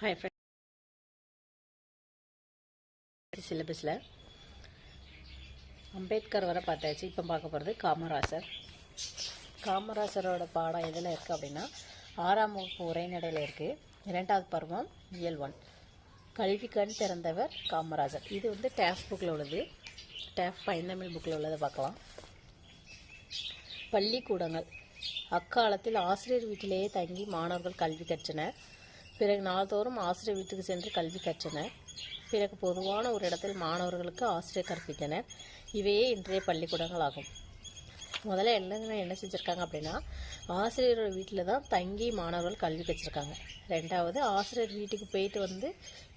Hi friend சிலபஸில் அம்பேத்கர் வரை பார்த்தாச்சு. இப்போ பார்க்க போகிறது காமராசர். காமராசரோட பாடம் எதில் இருக்குது அப்படின்னா ஆறாம் வகுப்பு உரைநடையில் இருக்குது இரண்டாவது பருவம் இயல் ஒன். கல்வி கண் திறந்தவர் காமராஜர் இது வந்து டேஃப் புக்கில் உள்ளது. டேஃப் பைந்தமிழ் புக்கில் உள்ளதை பார்க்கலாம். பள்ளிக்கூடங்கள். அக்காலத்தில் ஆசிரியர் வீட்டிலேயே தங்கி மாணவர்கள் கல்வி கற்றனர். பிறகு நாள்தோறும் ஆசிரியர் வீட்டுக்கு சென்று கல்வி கற்றனர். பிறகு பொதுவான ஒரு இடத்தில் மாணவர்களுக்கு ஆசிரியர் கற்பித்தனர். இவையே இன்றைய பள்ளிக்கூடங்கள் ஆகும். முதல்ல என்ன என்ன செஞ்சுருக்காங்க அப்படின்னா ஆசிரியரோட வீட்டில் தான் தங்கி மாணவர்கள் கல்வி கச்சிருக்காங்க ரெண்டாவது ஆசிரியர் வீட்டுக்கு போயிட்டு வந்து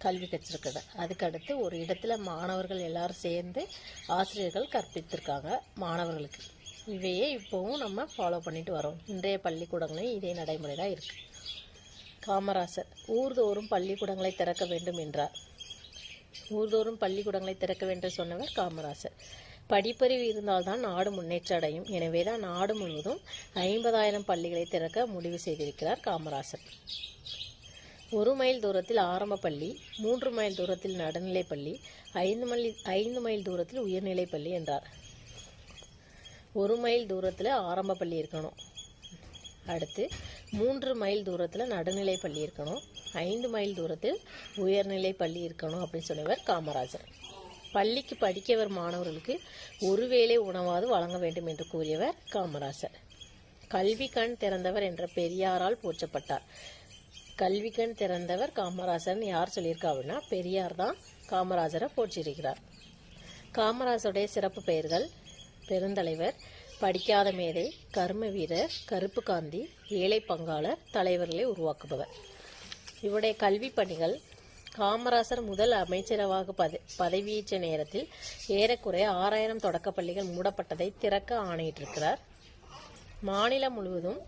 கல்வி கற்றிருக்குது அதுக்கடுத்து ஒரு இடத்துல மாணவர்கள் எல்லாரும் சேர்ந்து ஆசிரியர்கள் கற்பித்திருக்காங்க மாணவர்களுக்கு. இவையே இப்போவும் நம்ம ஃபாலோ பண்ணிட்டு வரோம். இன்றைய பள்ளிக்கூடங்களையும் இதே நடைமுறை தான் இருக்குது காமராசர். ஊர்தோறும் பள்ளிக்கூடங்களை திறக்க வேண்டும் என்றார். ஊர்தோறும் பள்ளிக்கூடங்களை திறக்க வேண்டும் சொன்னவர் காமராசர். படிப்பறிவு இருந்தால்தான் நாடு முன்னேற்றம் அடையும் எனவே தான் நாடு முழுவதும் ஐம்பதாயிரம் பள்ளிகளை திறக்க முடிவு செய்திருக்கிறார் காமராசர். ஒரு மைல் தூரத்தில் ஆரம்ப பள்ளி மூன்று மைல் தூரத்தில் நடுநிலை பள்ளி ஐந்து மைல் ஐந்து மைல் தூரத்தில் உயர்நிலைப் பள்ளி என்றார். ஒரு மைல் தூரத்தில் ஆரம்ப பள்ளி இருக்கணும். அடுத்து மூன்று மைல் தூரத்தில் நடுநிலை பள்ளி இருக்கணும். ஐந்து மைல் தூரத்தில் உயர்நிலை பள்ளி இருக்கணும் அப்படின்னு சொன்னவர் காமராஜர். பள்ளிக்கு படிக்கவர் மாணவர்களுக்கு ஒருவேளை உணவாவது வழங்க வேண்டும் என்று கூறியவர் காமராசர் கல்வி கண் திறந்தவர் என்ற பெரியாரால் போற்றப்பட்டார். கல்வி கண் திறந்தவர் காமராசர்னு யார் சொல்லியிருக்கா அப்படின்னா பெரியார் தான் காமராஜரை போற்றியிருக்கிறார் காமராஜருடைய சிறப்பு பெயர்கள் பெருந்தலைவர் படிக்காத மேதை கர்ம வீரர் கருப்பு காந்தி ஏழை பங்காளர் தலைவர்களை உருவாக்குபவர். இவருடைய கல்வி பணிகள் காமராசர் முதல் அமைச்சரவாக பத பதவியேற்ற நேரத்தில் ஏறக்குறைய ஆறாயிரம் தொடக்கப் பள்ளிகள் மூடப்பட்டதை திறக்க ஆணையிட்டிருக்கிறார். மாநிலம் முழுவதும்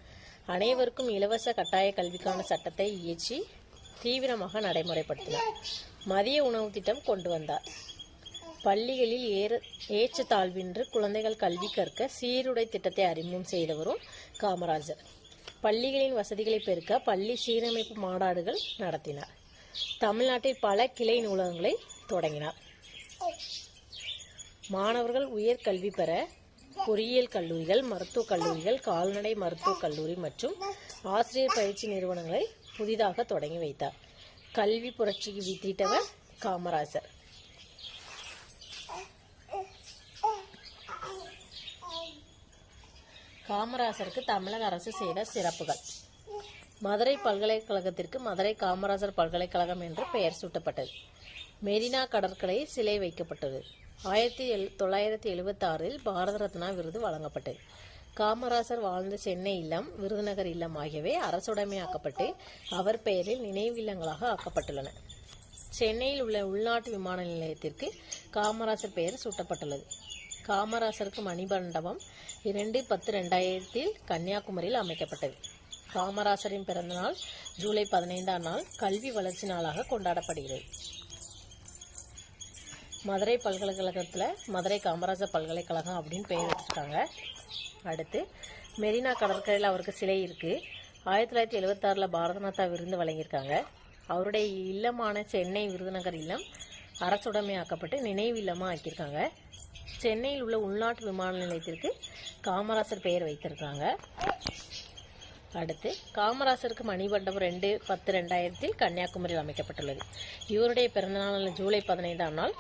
அனைவருக்கும் இலவச கட்டாய கல்விக்கான சட்டத்தை இயற்றி தீவிரமாக நடைமுறைப்படுத்தினார். மதிய உணவு திட்டம் கொண்டு வந்தார். பள்ளிகளில் ஏற ஏற்றத்தாழ்வின்றி குழந்தைகள் கல்வி கற்க சீருடை திட்டத்தை அறிமுகம் செய்தவரும் காமராஜர். பள்ளிகளின் வசதிகளை பெருக்க பள்ளி சீரமைப்பு மாநாடுகள் நடத்தினார். தமிழ்நாட்டில் பல கிளை நூலகங்களை தொடங்கினார். மாணவர்கள் உயர் கல்வி பெற பொறியியல் கல்லூரிகள் மருத்துவக் கல்லூரிகள் கால்நடை மருத்துவக் கல்லூரி மற்றும் ஆசிரியர் பயிற்சி நிறுவனங்களை புதிதாக தொடங்கி வைத்தார். கல்வி புரட்சிக்கு வித்திட்டவர் காமராஜர். காமராசருக்கு தமிழக அரசு செய்த சிறப்புகள். மதுரை பல்கலைக்கழகத்திற்கு மதுரை காமராசர் பல்கலைக்கழகம் என்று பெயர் சூட்டப்பட்டது. மெரினா கடற்கரை சிலை வைக்கப்பட்டது. ஆயிரத்தி எல் தொள்ளாயிரத்தி எழுபத்தி ஆறில் பாரத ரத்னா விருது வழங்கப்பட்டது. காமராசர் வாழ்ந்த சென்னை இல்லம் விருதுநகர் இல்லம் ஆகியவை அரசுடைமையாக்கப்பட்டு அவர் பெயரில் நினைவு இல்லங்களாக ஆக்கப்பட்டுள்ளன. சென்னையில் உள்ள உள்நாட்டு விமான நிலையத்திற்கு காமராசர் பெயர் சூட்டப்பட்டுள்ளது. காமராசருக்கு மணிமண்டபம் இரண்டு பத்து ரெண்டாயிரத்தில் கன்னியாகுமரியில் அமைக்கப்பட்டது. காமராசரின் பிறந்தநாள் ஜூலை பதினைந்தாம் நாள் கல்வி வளர்ச்சி நாளாக கொண்டாடப்படுகிறது. மதுரை பல்கலைக்கழகத்தில் மதுரை காமராஜர் பல்கலைக்கழகம் அப்படின்னு பெயர் வச்சுருக்காங்க. அடுத்து மெரினா கடற்கரையில் அவருக்கு சிலை இருக்குது ஆயிரத்தி தொள்ளாயிரத்தி எழுபத்தாறில் பாரதநாதா விருது வழங்கியிருக்காங்க. அவருடைய இல்லமான சென்னை விருதுநகர் இல்லம் அரசுடைமையாக்கப்பட்டு நினைவில்லமாக ஆக்கியிருக்காங்க சென்னையில் உள்ள உள்நாட்டு விமான நிலையத்திற்கு காமராசர் பெயர் வைத்திருக்காங்க அடுத்து காமராசருக்கு மணிமண்டபம் ரெண்டு பத்து ரெண்டாயிரத்தில் கன்னியாகுமரியில் அமைக்கப்பட்டுள்ளது. இவருடைய பிறந்தநாள் ஜூலை பதினைந்தாம் நாள்.